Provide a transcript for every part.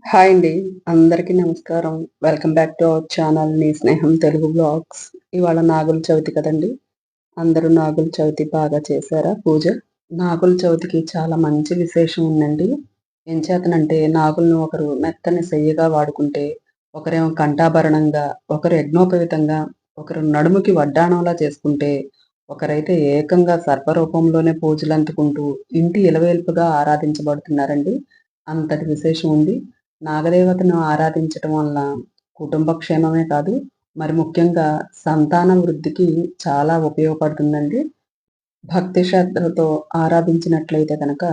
Hi అండి. అందరికీ నమస్కారం. Welcome back to our channel నీ స్నేహం తెలుగు బ్లాగ్స్. ఇవాళ నాగుల చవితి కదండి. అందరూ నాగుల చవితి బాగా చేశారా పూజ? నాగుల చవితికి చాలా మంచి విశేషం ఉందండి. ఏం చేతనంటే నాగులను ఒకరు మెత్తని సెయ్యగా వాడుకుంటే ఒకరేమో కంఠాభరణంగా ఒకరు యజ్ఞోపవితంగా ఒకరు నడుముకి వడ్డాణంలా చేసుకుంటే ఒకరైతే ఏకంగా సర్వరూపంలోనే పూజలు అందుకుంటూ ఇంటి ఇలవేల్పుగా ఆరాధించబడుతున్నారండి. అంతటి విశేషం ఉంది. నాగదేవతను ఆరాధించటం వల్ల కుటుంబ క్షేమమే కాదు మరి ముఖ్యంగా సంతాన వృద్ధికి చాలా ఉపయోగపడుతుందండి. భక్తి శ్రద్ధలతో ఆరాధించినట్లయితే కనుక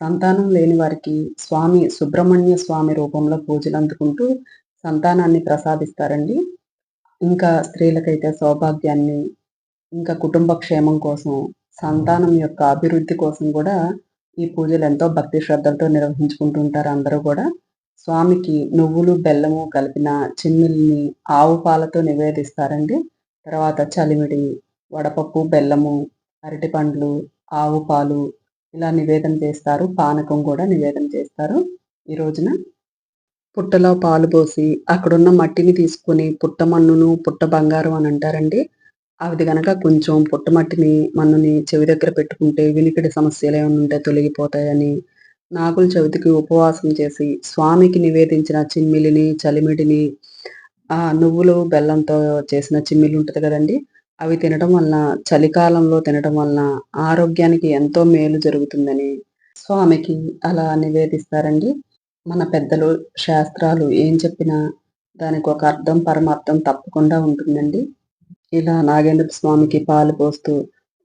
సంతానం లేని వారికి స్వామి సుబ్రహ్మణ్య స్వామి రూపంలో పూజలు అందుకుంటూ సంతానాన్ని ప్రసాదిస్తారండి. ఇంకా స్త్రీలకైతే సౌభాగ్యాన్ని ఇంకా కుటుంబ క్షేమం కోసం సంతానం యొక్క అభివృద్ధి కోసం కూడా ఈ పూజలు ఎంతో భక్తి శ్రద్ధలతో నిర్వహించుకుంటుంటారు అందరూ కూడా. స్వామికి నువ్వులు బెల్లము కలిపిన చిమ్మిల్ని ఆవు పాలతో నివేదిస్తారండి. తర్వాత చలిమిడి వడపప్పు బెల్లము అరటిపండ్లు ఆవు పాలు ఇలా నివేదన చేస్తారు. పానకం కూడా నివేదన చేస్తారు. ఈ రోజున పుట్టలో పాలు పోసి అక్కడున్న మట్టిని తీసుకుని పుట్ట మన్నును పుట్ట బంగారం అని అంటారండి. అది గనక కొంచెం పుట్టమట్టిని మన్నుని చెవి దగ్గర పెట్టుకుంటే వినికిడి సమస్యలు ఏమైనా ఉంటే తొలగిపోతాయని నాగుల చవితికి ఉపవాసం చేసి స్వామికి నివేదించిన చిమ్మిలిని చలిమిడిని ఆ నువ్వులు బెల్లంతో చేసిన చిమ్మిలి ఉంటుంది కదండి. అవి తినడం వలన చలికాలంలో తినడం వలన ఆరోగ్యానికి ఎంతో మేలు జరుగుతుందని స్వామికి అలా నివేదిస్తారండి. మన పెద్దలు శాస్త్రాలు ఏం చెప్పినా దానికి ఒక అర్థం పరమార్థం తప్పకుండా ఉంటుందండి. ఇలా నాగేంద్ర స్వామికి పాలు పోస్తూ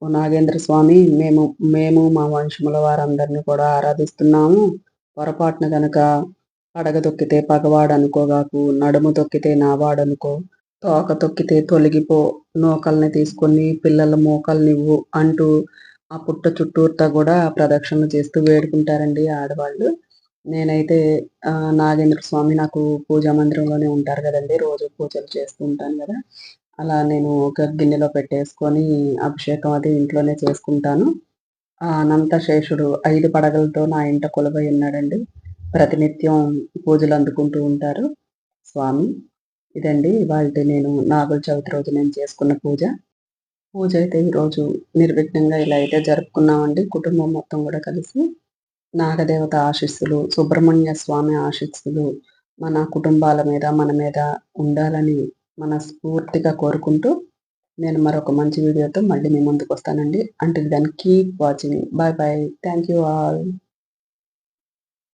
ఓ నాగేంద్ర స్వామి మేము మేము మా వంశముల వారందరినీ కూడా ఆరాధిస్తున్నాము. పొరపాటున గనక పడగ తొక్కితే పగవాడు అనుకోగాకు నడుము తొక్కితే నావాడనుకో తోక తొక్కితే తొలగిపో నూకల్ని తీసుకొని పిల్లల మోకల్నివ్వు అంటూ ఆ పుట్ట చుట్టూర్తా కూడా ప్రదక్షిణలు చేస్తూ వేడుకుంటారండి ఆడవాళ్ళు. నేనైతే నాగేంద్ర స్వామి నాకు పూజా మందిరంలోనే ఉంటారు కదండి. రోజు పూజలు చేస్తూ ఉంటాను కదా. అలా నేను ఒక గిన్నెలో పెట్టేసుకొని అభిషేకం అది ఇంట్లోనే చేసుకుంటాను. ఆ అనంతశేషుడు ఐదు పడగలతో నా ఇంట కొలువై ఉన్నాడండి. ప్రతినిత్యం పూజలు అందుకుంటూ ఉంటారు. స్వామి ఇదండి ఇవాళ నేను నాగుల చవితి రోజు నేను చేసుకున్న పూజ. పూజ అయితే ఈరోజు నిర్విఘ్నంగా ఇలా అయితే జరుపుకున్నామండి. కుటుంబం మొత్తం కూడా కలిసి. నాగదేవత ఆశీస్సులు సుబ్రహ్మణ్య స్వామి ఆశీస్సులు మన కుటుంబాల మీద మన మీద ఉండాలని మనస్ఫూర్తిగా కోరుకుంటూ నేను మరొక మంచి వీడియోతో మళ్ళీ మీ ముందుకు వస్తానండి. అంటే దాన్ని keep watching bye bye thank you all